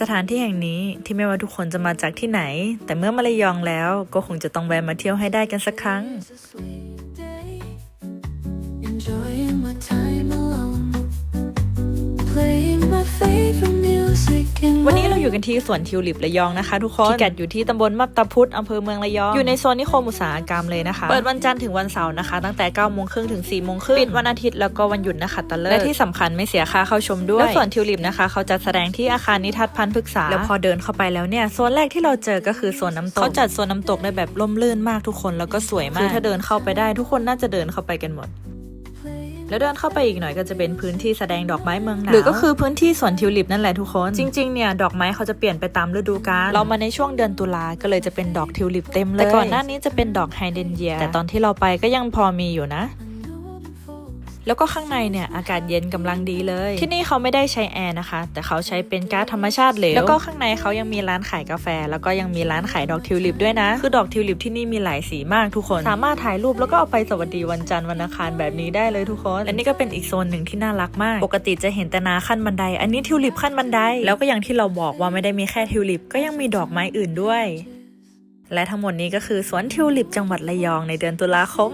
สถานที่แห่งนี้ที่ไม่ว่าทุกคนจะมาจากที่ไหน แต่เมื่อมาเลยองแล้วก็คงจะต้องแวะมาเที่ยวให้ได้กันสักครั้ง Enjoying my time alone, playing my favorite วันนี้ my เราอยู่กันที่สวนทิวลิประยองนะคะทุกคนพิกัดอยู่ที่ตำบลมับตาพุธอำเภอเมืองระยอง อยู่ในโซนนิคมอุตสาหกรรมเลยนะคะ เปิดวันจันทร์ถึงวันเสาร์นะคะ ตั้งแต่9โมงครึ่งถึง4โมงครึ่งปิดวันอาทิตย์แล้วก็วันหยุดนะคะตะเลิกและที่สำคัญไม่เสียค่าเข้าชมด้วย และสวนทิวลิปนะคะ เขาจัดแสดงที่อาคารนิทัศน์พันธุ์พฤกษา แล้วพอเดินเข้าไปแล้วเนี่ยโซนแรกที่เราเจอก็คือโซนน้ำตกเขาจัดโซนน้ำตกได้แบบร่มรื่นมากทุกคนแล้วก็สวยมากคือถ้าเดินเข้าไปได้ทุกคนน่าจะเดินเข้าไปกันหมด playing แล้วเดินเข้าไปอีกหน่อยก็จะเป็นพื้นที่แสดงดอกไม้เมืองหนาวหรือก็คือพื้นที่สวนทิวลิปนั่นแหละทุกคน จริงๆเนี่ยดอกไม้เขาจะเปลี่ยนไปตามฤดูกาลเรามาในช่วงเดือนตุลาก็เลยจะเป็นดอกทิวลิปเต็มเลยแต่ก่อนหน้านี้จะเป็นดอกไฮเดรนเยียแต่ตอนที่เราไปก็ยังพอมีอยู่นะ a new waterfall. แล้วก็ข้างในเนี่ยอากาศเย็นกำลังดีเลย ที่นี่เขาไม่ได้ใช้แอร์นะคะ แต่เขาใช้เป็นก๊าซธรรมชาติเหลวแล้วก็ข้างในเขายังมีร้านขายกาแฟ แล้วก็ยังมีร้านขายดอกทิวลิปด้วยนะ คือดอกทิวลิปที่นี่มีหลายสีมากทุกคน สามารถถ่ายรูปแล้วก็เอาไปสวัสดีวันจันทร์วันอังคารแบบนี้ได้เลยทุกคนและนี่ก็เป็นอีกโซนหนึ่งที่น่ารักมาก ปกติจะเห็นแต่นาขั้นบันได อันนี้ทิวลิปขั้นบันได แล้วก็อย่างที่เราบอกว่าไม่ได้มีแค่ทิวลิป ก็ยังมีดอกไม้อื่นด้วย และทั้งหมดนี้ก็คือสวนทิวลิปจังหวัดระยองในเดือนตุลาคม